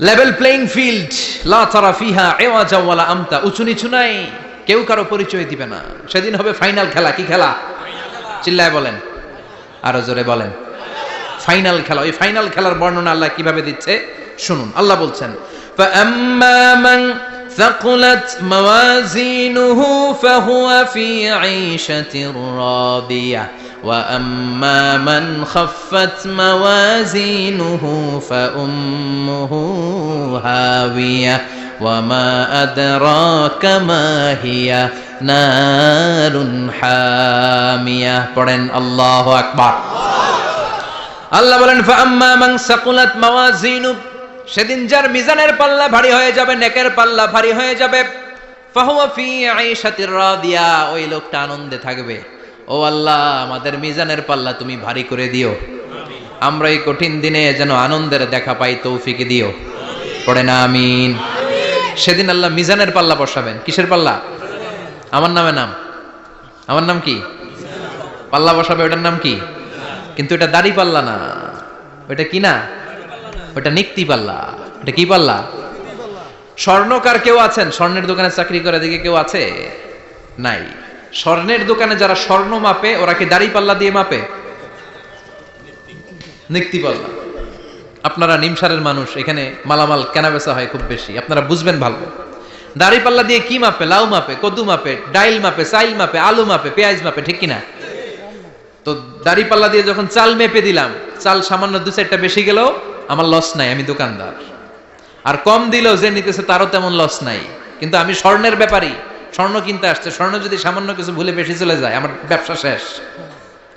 Level playing field লা তারা ফিহা এওয়াজা ওয়ালা আমতা উঁচু নিচু নাই কেউ কারো পরিচয় দিবে না সেদিন হবে ফাইনাল খেলা কি খেলা চিল্লায় বলেন আরো জোরে বলেন ফাইনাল খেলা ওই ফাইনাল খেলার বর্ণনা আল্লাহ কিভাবে দিচ্ছে শুনুন আল্লাহ বলছেন فأما من ثقلت موازينه فهو في عيشة راضية وأما من خفت موازينه فأمه هاوية وما أدراك ما هي نار حامية পড়েন আল্লাহু আকবার আল্লাহ বলেন ফাম্মা মান সাকুলাত মাওয়াজিনু সেদিন যার মিজানের পাল্লা ভারী হয়ে যাবে নেকের পাল্লা ভারী হয়ে যাবে ফাহুয়া ফি আইশাতির রাদিয়া ওই লোকটা আনন্দে থাকবে ও আল্লাহ, আমাদের মিজানের পাল্লা তুমি ভারী করে দিও। আমরা এই কঠিন দিনে যেন আনন্দের দেখা পাই, তৌফিক দিও। পড়ে না আমিন। সেদিন আল্লাহ মিজানের পাল্লা বসাবেন। কিসের পাল্লা? আমার নামে নাম। আমার নাম কি? পাল্লা বসাবে, ওটার নাম কি? কিন্তু এটা দাড়ি পাল্লা না। ওটা কি না? ওটা নিক্তি পাল্লা। এটা কি পাল্লা? স্বর্ণকার কেউ আছেন? স্বর্ণের দোকানে চাকরি করে দিকে কেউ আছে? নাই। স্বর্ণের দোকানে যারা স্বর্ণ মাপে, ওরা কি দাড়ি পাল্লা দিয়ে মাপে? নিক্তি পাল্লা আপনারা নিমসারের মানুষ, এখানে মালামাল কেনা বেচা হয় খুব বেশি। আপনারা বুঝবেন ভালো। দাড়ি পাল্লা দিয়ে কি মাপে? লাউ মাপে, কদু মাপে, ডাইল মাপে, চাইল মাপে, আলু মাপে, পেঁয়াজ মাপে, ঠিক কিনা? তো দাড়ি পাল্লা দিয়ে যখন চাল মেপে দিলাম, চাল সামান্য দু চারটা বেশি গেলেও আমার লস নাই, আমি দোকানদার। আর কম দিলেও যে নিতেছে তারও তেমন লস নাই। কিন্তু আমি স্বর্ণের ব্যাপারই স্বর্ণ কিনতে আসছে, স্বর্ণ যদি সামান্য কিছু ভুলে বেশি চলে যায়, আমার ব্যবসা শেষ।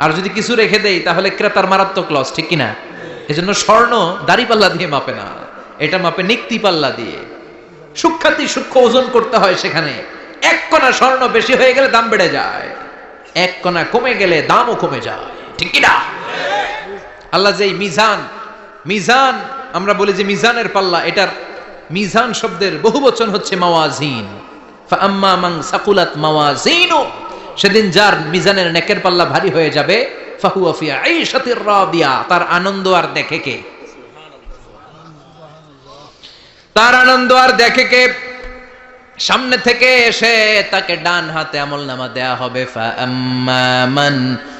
আর যদি কিছু রেখে দেই, তাহলে ক্রেতার মারাত্মক লস ঠিক কিনা? এজন্য স্বর্ণ দাড়ি পাল্লা দিয়ে মাপে না, এটা মাপে নিক্তি পাল্লা দিয়ে। সূক্ষাতি সূক্ষ্ম ওজন করতে হয় সেখানে। এক কণা স্বর্ণ বেশি হয়ে গেলে দাম বেড়ে যায়। এক কণা কমে গেলে দামও কমে যায়, ঠিক কিনা? আল্লাহ যে এই মিজান মিজান, আমরা বলি যে মিজানের পাল্লা, এটার মিজান শব্দের বহু বচন হচ্ছে মাওয়াজিন। ফাআম্মা মান সাকুলাত মাওয়াজিনু, সেদিন যার মিজানের নেকের পাল্লা ভারী হয়ে যাবে, ফাহুয়া ফি আইশাতির রাদিয়া, তার আনন্দ আর দেখে কে? তার আনন্দ আর দেখে কে? সামনে থেকে এসে তাকে ডান হাতে আমল নামা দেয়া হবে ফাআম্মান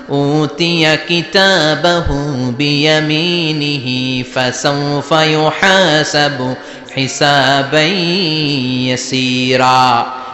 উতিয়া কিতাবাহু বিয়ামিনিহি, ফাসাউফা ইউহাসাবু হিসাবান ইয়াসীরা।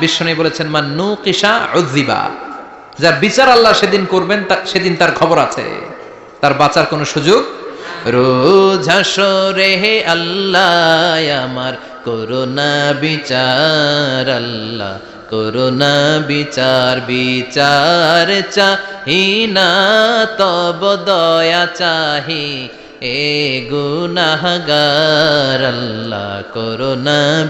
বিশ্বনী বলেছেন, মান নু কিসা উদ্দিবা যার বিচার আল্লাহ সেদিন করবেন সেদিন তার খবর আছে। তার বাঁচার কোনো সুযোগ? হে আল্লাহ, আমার বিচার, আল্লাহ বিচার চাহি না আল্লাহ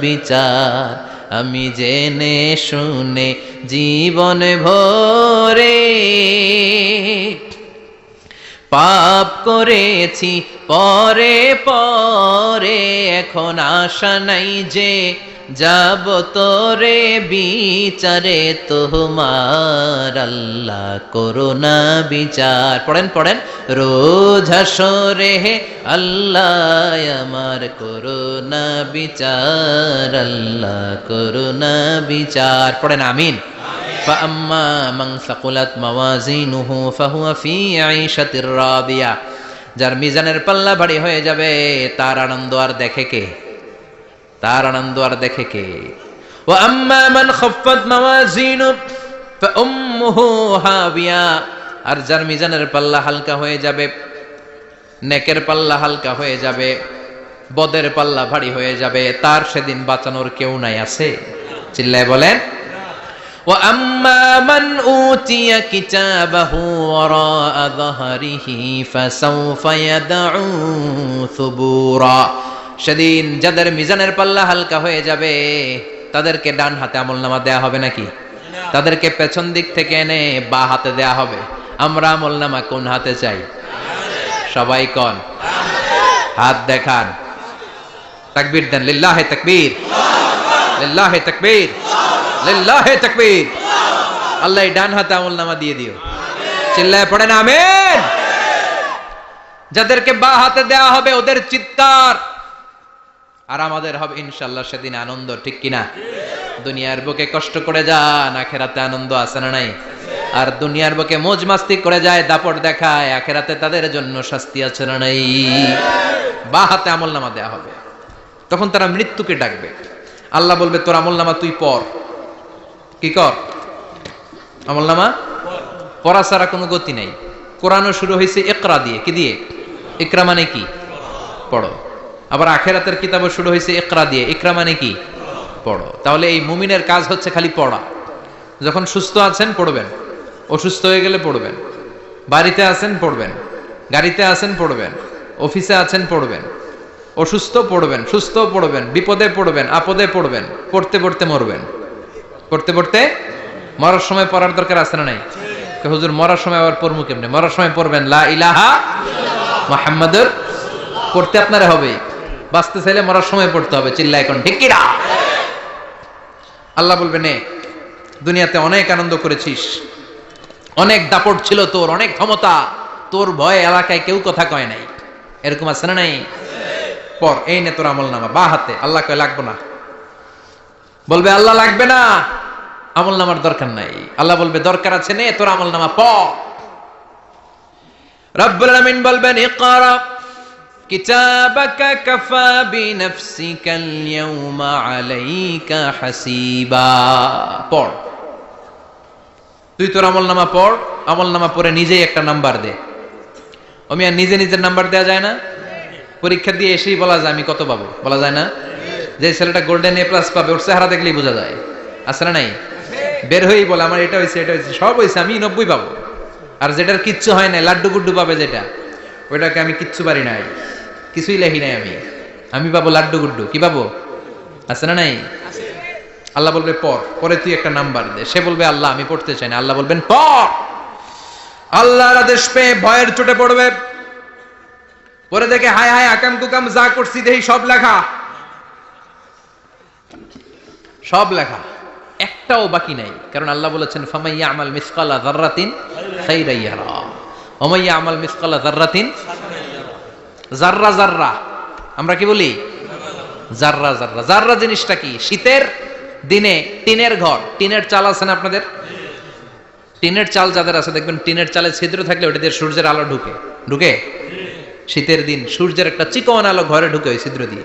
বিচার। আমি জেনে শুনে জীবন ভরে পাপ করেছি, পরে পরে এখন আশা নাই যে যাব তোরে বিচারে। তোমার আল্লাহ করোনা বিচার। পড়েন পড়েন। রোজ হাসরে হে আল্লাহ, আমার করোনা বিচার, আল্লাহ করোনা বিচার। পড়েন, আমিন। فأما من ثقلت موازينه فهو في عيشة راضية যার মিজানের পাল্লা ভারী হয়ে যাবে তার আনন্দ আর দেখে কে তার আনন্দ আর দেখে কে ও আম্মা মান খাফফাত মাওয়াজিনু ফাউম্মুহু হাবিয়া আর যার মিজানের পাল্লা হালকা হয়ে যাবে নেকের পাল্লা হালকা হয়ে যাবে বদের পাল্লা ভারী হয়ে যাবে তার সেদিন বাঁচানোর কেউ নাই আছে চিল্লায় বলেন وأما من أوتي كتابه وراء ظهره فسوف يدعو ثبورا সেদিন যাদের মিজানের পাল্লা হালকা হয়ে যাবে তাদেরকে ডান হাতে আমল নামা দেয়া হবে নাকি তাদেরকে পেছন দিক থেকে এনে বা হাতে দেয়া হবে আমরা আমল নামা কোন হাতে চাই সবাই কন হাত দেখান তাকবীর দেন লিল্লাহে তাকবীর লিল্লাহে তাকবীর আল্লাহ ডান হাতে আমল নামা দিয়ে দিও। চিল্লায় পড়েন আমেন। যাদেরকে বা হাতে দেয়া হবে ওদের চিৎকার। আর আমাদের হবে ইনশাল্লাহ সেদিন আনন্দ, ঠিক কিনা? দুনিয়ার বুকে কষ্ট করে যান, আখেরাতে আনন্দ আছে না নাই? আর দুনিয়ার বুকে মোজ মাস্তি করে যায়, দাপট দেখায়, আখেরাতে তাদের জন্য শাস্তি আছে না নাই? বা হাতে আমল নামা দেয়া হবে। তখন তারা মৃত্যুকে ডাকবে। আল্লাহ বলবে, তোর আমল নামা তুই পর কি কর? আমল নামা? পড়া ছাড়া কোনো গতি নেই। কোরআনও শুরু হয়েছে একরা দিয়ে। কি দিয়ে? ইকরা মানে কি? পড়ো। আবার আখেরাতের কিতাবও শুরু হয়েছে একরা দিয়ে। ইকরা মানে কি? পড়ো। তাহলে এই মুমিনের কাজ হচ্ছে খালি পড়া। যখন সুস্থ আছেন, পড়বেন। অসুস্থ হয়ে গেলে পড়বেন। বাড়িতে আছেন, পড়বেন। গাড়িতে আছেন, পড়বেন। অফিসে আছেন, পড়বেন। অসুস্থ, পড়বেন। সুস্থ, পড়বেন। বিপদে পড়বেন। আপদে পড়বেন। পড়তে পড়তে মরবেন। পড়তে পড়তে মরার সময় পড়ার দরকার আছে না নাই? হুজুর মরার সময় আবার পড়মু কেমনে? মরার সময় পড়বেন লা ইলাহা মুহাম্মাদুর পড়তে আপনারে হবে। বাঁচতে চাইলে মরার সময় পড়তে হবে চিল্লা এখন ঠিক আল্লাহ বলবে নে দুনিয়াতে অনেক আনন্দ করেছিস। অনেক দাপট ছিল তোর অনেক ক্ষমতা। তোর ভয়ে এলাকায় কেউ কথা কয় নাই। এরকম আছে না নাই? পর এই নে তোর আমল নামা বা হাতে। আল্লাহ কয় লাগবো না। বলবে আল্লাহ লাগবে না। আমল নামার দরকার নাই। আল্লাহ বলবে, দরকার আছে নে, তোর আমল নামা প বলবেন তুই তোর পড় পড়ে নিজেই একটা নাম্বার দে। নিজে নিজের নাম্বার দেওয়া যায় না? পরীক্ষা দিয়ে এসেই বলা যায়, আমি কত পাবো? বলা যায় না? যে ছেলেটা গোল্ডেন এ প্লাস পাবে, ওর চেহারা দেখলেই বোঝা যায়। আছে না নাই? বের হয়েই বলে আমার এটা হয়েছে এটা হয়েছে সব হয়েছে আমি নব্বই পাবো। আর যেটার কিচ্ছু হয় নাই লাড্ডু গুড্ডু পাবে যেটা ওইটাকে আমি কিচ্ছু পারি নাই কিছুই লেখি নাই আমি। আমি পাবো লাড্ডু গুড্ডু কি পাবো? আছে না নাই? আল্লাহ বলবে পর পরে তুই একটা নাম্বার দে। সে বলবে আল্লাহ আমি পড়তে চাই না। আল্লাহ বলবেন পর! আল্লাহর আদেশ পেয়ে ভয়ের চোটে পড়বে। পরে দেখে হায় হায় আকাম কুকাম যা করছি দেখি সব লেখা। সব লেখা। একটাও বাকি নাই। কারণ আল্লাহ বলেছেন ফামাইয়া আমাল মিসকালা জাররাতিন খাইরাই ইয়ারা। ওমাইয়া আমাল মিসকালা জাররাতিন জাররা জাররা আমরা কি বলি? জাররা জাররা জাররা জিনিসটা কি? শীতের দিনে টিনের ঘর। টিনের চাল আছে না আপনাদের? টিনের চাল যাদের আছে, দেখবেন টিনের চালে ছিদ্র থাকলে ওটা দিয়ে সূর্যের আলো ঢুকে। ঢুকে? শীতের দিন সূর্যের একটা চিকন আলো ঘরে ঢুকে ওই ছিদ্র দিয়ে।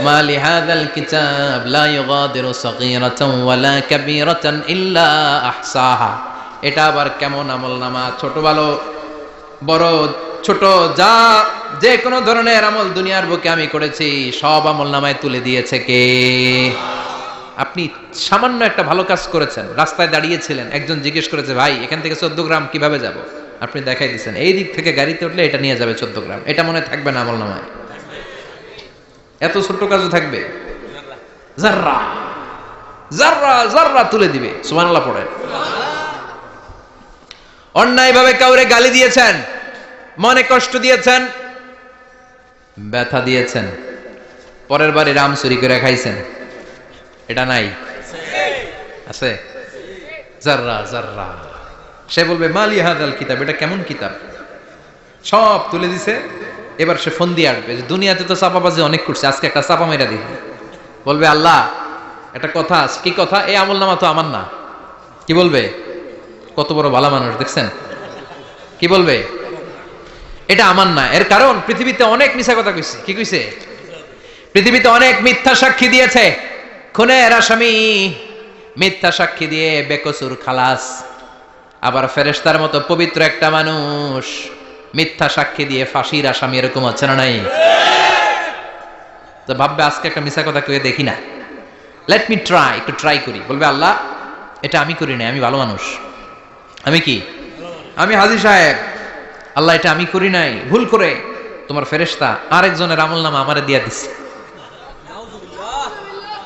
ما لهذا الكتاب لا يغادر صغيرة ولا كبيرة إلا أحصاها এটা আবার কেমন আমল নামা ছোট ভালো বড় ছোট যা যে কোনো ধরনের আমল দুনিয়ার বুকে আমি করেছি সব আমল নামায় তুলে দিয়েছে কে আপনি সামান্য একটা ভালো কাজ করেছেন রাস্তায় দাঁড়িয়েছিলেন একজন জিজ্ঞেস করেছে ভাই এখান থেকে চোদ্দ গ্রাম কিভাবে যাব আপনি দেখাই দিচ্ছেন এই দিক থেকে গাড়িতে উঠলে এটা নিয়ে যাবে চোদ্দ গ্রাম এটা মনে থাকবে না আমল নামায় এত ছোট্ট কাজও থাকবে? জাররা। জাররা জাররা তুলে দিবে। কাউরে গালি দিয়েছেন, মনে কষ্ট দিয়েছেন, ব্যথা দিয়েছেন, পরের বারে রাম চুরি করে খাইছেন। এটা নাই। আছে? জাররা জাররা। সে বলবে, মালি হাদাল কিতাব? এটা কেমন কিতাব? সব তুলে দিছে। এবার সে ফোন দিয়ে আসবে যে, দুনিয়াতে তো চাপাবাজি অনেক করছে, আজকে একটা চাপা মেরা দিই। বলবে, আল্লাহ, একটা কথা আছে। কি কথা? এই আমল নামা তো আমার না। কি বলবে? কত বড় ভালো মানুষ, দেখছেন? কি বলবে? এটা আমার না। এর কারণ, পৃথিবীতে অনেক মিছা কথা কইছে। কি কইছে? পৃথিবীতে অনেক মিথ্যা সাক্ষী দিয়েছে। খুনের আসামি। মিথ্যা সাক্ষী দিয়ে বেকসুর খালাস। আবার ফেরেশতার মতো পবিত্র একটা মানুষ। মিথ্যা সাক্ষী দিয়ে ফাঁসির আসামি এরকম আছে না নাই? তো ভাববে, আজকে একটা মিছা কথা কয়ে দেখি না। লেট মি ট্রাই একটু ট্রাই করি। বলবে, আল্লাহ, এটা আমি করি নাই, আমি ভালো মানুষ। আমি কি? আমি হাজি সাহেব। আল্লাহ, এটা আমি করি নাই। ভুল করে তোমার ফেরেশতা আরেকজনের আমল নামা আমারে দিয়া দিছে।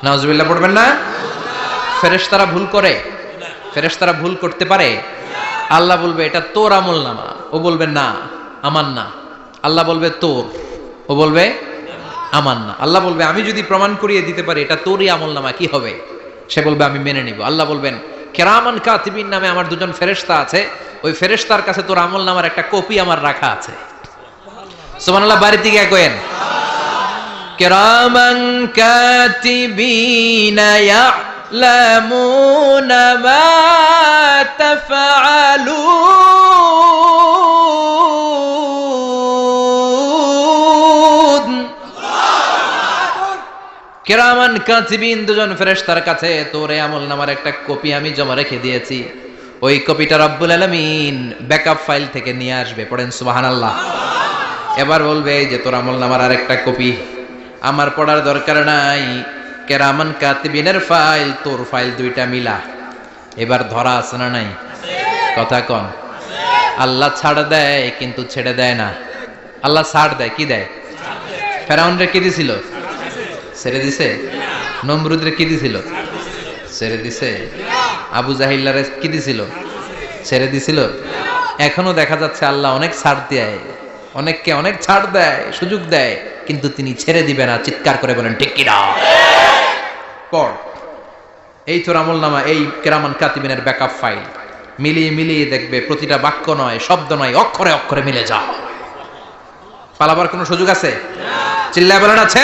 নাউজুবিল্লাহ পড়বেন না? ফেরেশতারা ভুল করে। ফেরেশতারা ভুল করতে পারে। আল্লাহ বলবে, এটা তোর আমল নামা। ও বলবে, না। আমার না আল্লাহ বলবে তোর ও বলবে আমার না আল্লাহ বলবে আমি যদি প্রমাণ করিয়ে দিতে পারি এটা তোরই আমল নামা কি হবে সে বলবে আমি মেনে নিব আল্লাহ বলবেন কেরামান কাতিবিন নামে আমার দুজন ফেরেশতা আছে ওই ফেরেশতার কাছে তোর আমল নামার একটা কপি আমার রাখা আছে সুবহানাল্লাহ বাড়িতে গিয়ে কয়েন كراما كاتبين يعلمون ما تفعلون কেরামান কাতিবিন দুজন ফেরেশতার কাছে, তোর আমল নামার একটা কপি আমি জমা রেখে দিয়েছি। ওই কপিটা রব্বুল আলামিন ব্যাকআপ ফাইল থেকে নিয়ে আসবে। পড়েন সুবাহান আল্লাহ এবার বলবে যে তোর আমল নামার আরেকটা কপি। আমার পড়ার দরকার নাই। কেরামান কাতিবিনের ফাইল, তোর ফাইল দুইটা মিলা। এবার ধরা আছে না নাই? কথা কন। আল্লাহ ছাড় দেয়, কিন্তু ছেড়ে দেয় না। আল্লাহ ছাড় দেয়, কি দেয়? ফেরাউনরে কি দিছিল? ছেড়ে দিছে? নমরুদরে কি দিছিল? ছেড়ে দিছে। আবু জাহিল্লারে কি দিছিল? ছেড়ে দিছিল। এখনও দেখা যাচ্ছে আল্লাহ অনেক ছাড় দেয়। অনেককে অনেক ছাড় দেয়, সুযোগ দেয়, কিন্তু তিনি ছেড়ে দিবে না। চিৎকার করে বলেন কিনা? পড়। এই তোর আমল নামা এই কেরামান কাতিবিনের ব্যাকআপ ফাইল। মিলিয়ে মিলিয়ে দেখবে প্রতিটা বাক্য নয়, শব্দ নয়, অক্ষরে অক্ষরে মিলে যা পালাবার কোনো সুযোগ আছে? চিল্লায় বলেন, আছে।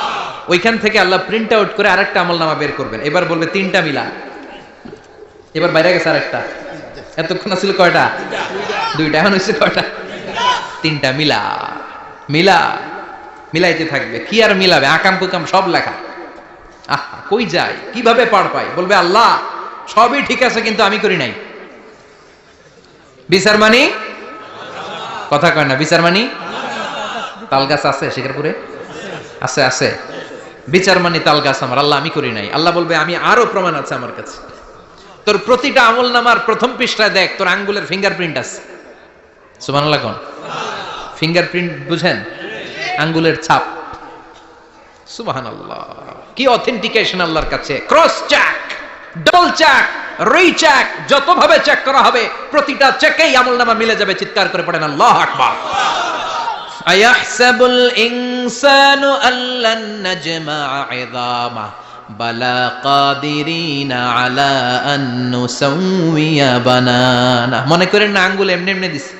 ওইখান থেকে আল্লাহ প্রিন্ট আউট করে আরেকটা আমল নামা বের করবেন। এবার বলবে তিনটা মিলা এবার বাইরে গেছে আরেকটা। এতক্ষণ ছিল কয়টা? দুইটা। এখন হয়েছে কয়টা? তিনটা। মিলা। মিলা। মিলাইতে থাকবে। কি আর মিলাবে? আকাম কুকাম সব লেখা। আহ, কই যায়? কীভাবে পার পাই বলবে, আল্লাহ, সবই ঠিক আছে, কিন্তু আমি করি নাই। বিচার মানি? কথা কয় না। বিচার মানি? তাল গাছ আছে শিকারপুরে? আছে আছে। বিচার মানি তাল গাছ আমার, আল্লাহ আমি করি নাই। আল্লাহ বলবে, আমি আরও প্রমাণ আছে আমার কাছে। তোর প্রতিটা আমল নামার প্রথম পৃষ্ঠায় দেখ, তোর আঙ্গুলের ফিঙ্গারপ্রিন্ট আছে। সুমান কোন? ফিঙ্গারপ্রিন্ট বুঝেন? আঙ্গুলের ছাপ। সুবাহান আল্লাহ কি অথেন্টিকেশন আল্লাহর কাছে? Cross check double check recheck যতভাবে check করা হবে, প্রতিটা চেকেই আমল নামা মিলে যাবে, চিৎকার করে পড়েন, আল্লাহ আকবার। أيحسب الإنسان أن لن نجمع عظامه بلى قادرين على أن نسوي بنانه মনে করেন না আঙ্গুল এমনি এমনি দিছে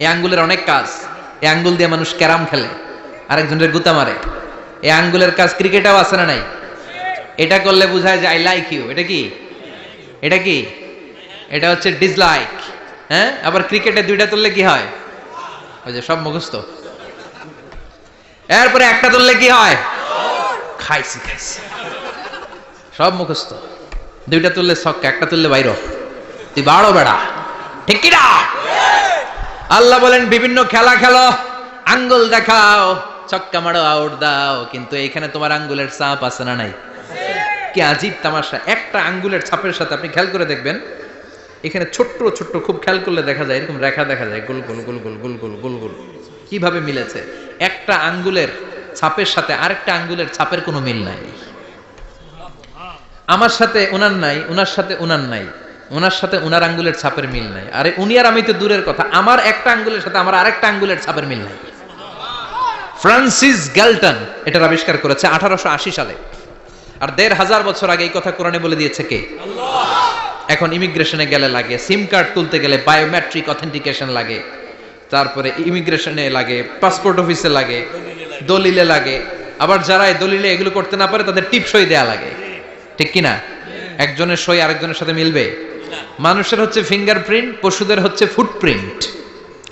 এই আঙ্গুলের অনেক কাজ এই আঙ্গুল দিয়ে মানুষ ক্যারাম খেলে আরেকজনের গুতা মারে এই আঙ্গুলের কাজ ক্রিকেটাও আছে না নাই এটা করলে বোঝায় যে আই লাইক ইউ এটা কি এটা কি এটা হচ্ছে ডিসলাইক হ্যাঁ আবার ক্রিকেটে দুইটা তুললে কি হয় ওই যে সব মুখস্থ। এরপরে একটা তুললে কি হয়? খাইছি খাইছি। সব মুখস্থ। দুইটা তুললে ছক্কা, একটা তুললে বাইর। তুই বাড়ো বেড়া। ঠিক কি না? আল্লাহ বলেন, বিভিন্ন খেলা খেলো, আঙ্গুল দেখাও, ছক্কা মারো, আউট দাও, কিন্তু এখানে তোমার আঙ্গুলের চাপ আছে না নাই? কি আজীব তামাশা। একটা আঙ্গুলের ছাপের সাথে আপনি খেয়াল করে দেখবেন এখানে ছোট্ট ছোট্ট খুব খেয়াল করলে দেখা যায়, এরকম রেখা দেখা যায়, গোল গোল গোল গোল গোল গোল গোল গোল। কীভাবে মিলেছে? একটা আঙ্গুলের ছাপের সাথে আরেকটা আঙ্গুলের ছাপের কোনো মিল নাই। আমার সাথে ওনার নাই ওনার সাথে ওনার নাই ওনার সাথে ওনার আঙ্গুলের ছাপের মিল নাই। আরে উনি আর আমি তো দূরের কথা, আমার একটা আঙ্গুলের সাথে আমার আরেকটা আঙ্গুলের ছাপের মিল নাই। ফ্রান্সিস গ্যালটন এটার আবিষ্কার করেছে আঠারোশো আশি সালে। আর দেড় হাজার বছর আগে এই কথা কোরআনে বলে দিয়েছে কে? এখন ইমিগ্রেশনে গেলে লাগে, সিম কার্ড তুলতে গেলে বায়োমেট্রিক অথেন্টিকেশন লাগে, তারপরে ইমিগ্রেশনে লাগে পাসপোর্ট অফিসে লাগে, দলিলে লাগে, আবার যারা এই দলিলে এগুলো করতে না পারে তাদের টিপ সই দেয়া লাগে, ঠিক কি না একজনের সই আরেকজনের সাথে মিলবে? মানুষের হচ্ছে ফিঙ্গারপ্রিন্ট পশুদের হচ্ছে ফুটপ্রিন্ট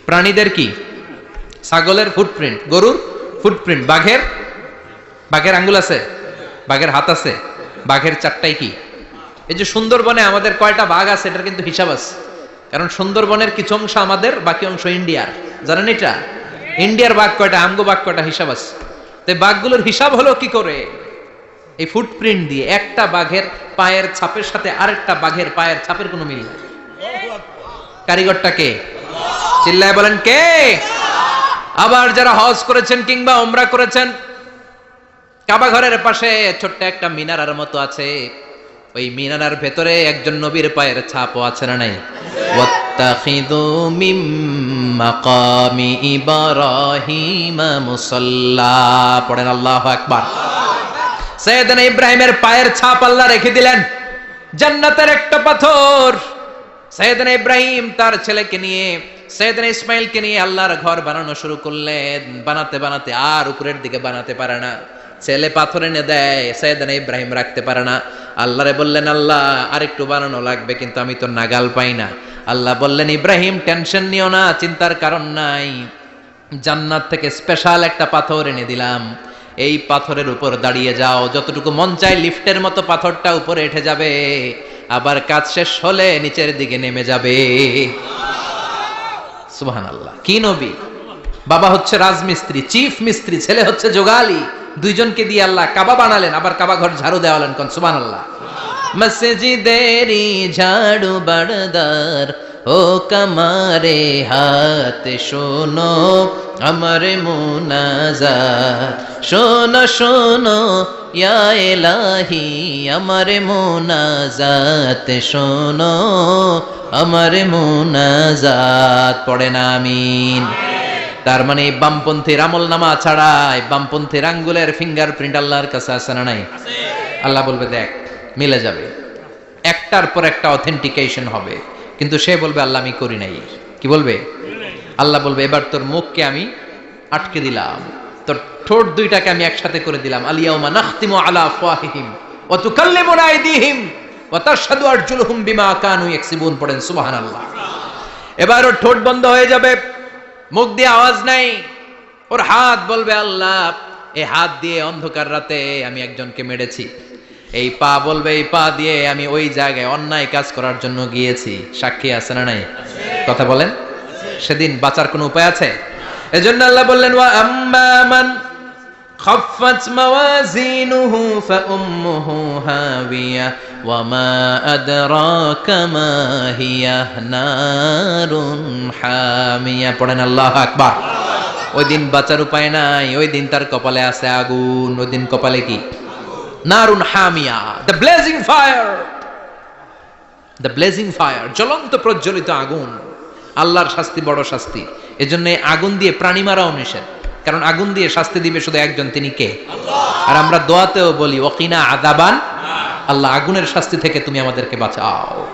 প্রাণীদের কি? ছাগলের ফুটপ্রিন্ট গরুর ফুটপ্রিন্ট বাঘের? বাঘের আঙ্গুল আছে? বাঘের হাত আছে? বাঘের চারটাই কি? এই যে সুন্দরবনে আমাদের কয়টা বাঘ আছে, এটার কিন্তু হিসাব আছে। কারণ সুন্দরবনের কিছু অংশ আমাদের, বাকি অংশ ইন্ডিয়ার। জানেন এটা? ইন্ডিয়ার বাঘ কয়টা, আমগো বাঘ কয়টা হিসাব আছে। তো বাঘগুলোর হিসাব হলো কি করে? এই ফুটপ্রিন্ট দিয়ে একটা বাঘের পায়ের ছাপের সাথে আরেকটা বাঘের পায়ের ছাপের কোনো মিল নেই। কারিগরটা কে? চিল্লায় বলেন কে? আবার যারা হজ করেছেন কিংবা ওমরা করেছেন, কাবা ঘরের পাশে ছোট্ট একটা মিনারার মতো আছে। ওই মিনারার ভেতরে একজন নবীর পায়ের ছাপও আছে না নাই? পড়েন আল্লাহু আকবার। সৈয়দনা ইব্রাহিমের পায়ের ছাপ আল্লাহ রেখে দিলেন। জান্নাতের একটা পাথর। সৈয়দনা ইব্রাহিম তার ছেলেকে নিয়ে, সৈয়দনা ইসমাইলকে নিয়ে আল্লাহর ঘর বানানো শুরু করলেন। বানাতে বানাতে আর উপরের দিকে বানাতে পারে না। ছেলে পাথর এনে দেয়, সৈয়দনা ইব্রাহিম রাখতে পারে না। আল্লাহরে বললেন, আল্লাহ, আরেকটু বানানো লাগবে, কিন্তু আমি তো নাগাল পাই না। আল্লাহ বললেন, ইব্রাহিম, টেনশন নিও না, চিন্তার কারণ নাই। জান্নাত থেকে স্পেশাল একটা পাথর এনে দিলাম। এই পাথরের উপর দাঁড়িয়ে যাও, যতটুকু মন চায় লিফটের মতো পাথরটা উপরে উঠে যাবে। আবার কাজ শেষ হলে নিচের দিকে নেমে যাবে। সুবহান আল্লাহ কি নবী? বাবা হচ্ছে রাজমিস্ত্রি, চিফ মিস্ত্রি, ছেলে হচ্ছে যোগালি দুইজনকে দিয়ে আল্লাহ কাবা বানালেন, আবার কাবা ঘর ঝাড়ু দেওয়ালেন কোন? সুবহান আল্লাহ মসজিদেরি ঝাড়ু বাড়দার ও কামারে হাত শোনো আমার মুনাজাত। শোনো শোনো, ইয়া এলাহি আমার মুনাজাত শোনো, আমার মুনাজাত। পড়েন আমিন। তার মানে বামপন্থীর আমল নামা ছাড়াই বামপন্থীর আঙ্গুলের ফিঙ্গারপ্রিন্ট আল্লাহর কাছে আছে না নাই? আল্লাহ বলবে, দেখ, মিলে যাবে। একটার পর একটা অথেন্টিকেশন হবে। কিন্তু সে বলবে, আল্লাহ, আমি করি নাই। কি বলবে? আল্লাহ বলবে, এবার তোর মুখকে আমি আটকে দিলাম। তোর ঠোঁট দুইটাকে আমি একসাথে করে দিলাম। আলিয়াউমা নাখতিমু আলা আফওয়াহিহিম ওয়া তুকাল্লিমুনা আইদিহিম ওয়া তাশহাদু আরজুলুহুম বিমা কানু ইয়াকসিবুন। পড়েন, সুবহানাল্লাহ। এবার ওর ঠোঁট বন্ধ হয়ে যাবে। মুখ দিয়ে আওয়াজ নাই। ওর হাত বলবে, আল্লাহ এই হাত দিয়ে অন্ধকার রাতে আমি একজনকে মেরেছি। এই পা বলবে, এই পা দিয়ে আমি ওই জায়গায় অন্যায় কাজ করার জন্য গিয়েছি। সাক্ষী আছে না নাই? কথা বলেন। সেদিন বাঁচার কোনো উপায় আছে? এজন্য আল্লাহ বললেন, ওয়া আম্মা মান خفت موازينه فأمه هاوية وما أدراك ما هي نار حامية পড়েন আল্লাহ আকবার ওই দিন বাঁচার উপায় নাই ওই দিন তার কপালে আছে আগুন ওই দিন কপালে কি নারুন হামিয়া the blazing fire the blazing fire জ্বলন্ত প্রজ্বলিত আগুন আল্লাহর শাস্তি বড় শাস্তি এজন্য এই আগুন দিয়ে প্রাণী মারাও নিষেধ কারণ আগুন দিয়ে শাস্তি দিবে শুধু একজন, তিনি কে? আর আমরা দোয়াতেও বলি ওকিনা আদাবান আল্লাহ আগুনের শাস্তি থেকে তুমি আমাদেরকে বাঁচাও।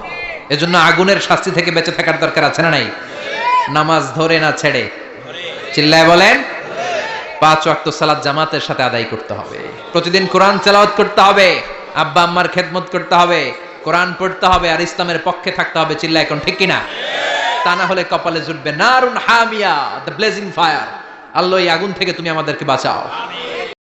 এজন্য আগুনের শাস্তি থেকে বেঁচে থাকার দরকার আছে না নাই? নামাজ ধরে না ছেড়ে। চিল্লায় বলেন, পাঁচ ওয়াক্ত সালাত জামাতের সাথে আদায় করতে হবে। প্রতিদিন কোরআন তেলাওয়াত করতে হবে, আব্বা আম্মার খেদমত করতে হবে, কোরআন পড়তে হবে, আর ইসলামের পক্ষে থাকতে হবে। চিল্লা এখন ঠিক কিনা? তা না হলে কপালে জুটবে। নারুন হামিয়া, দ্য ব্লেজিং ফায়ার। আল্লাহ এই আগুন থেকে তুমি আমাদেরকে বাঁচাও।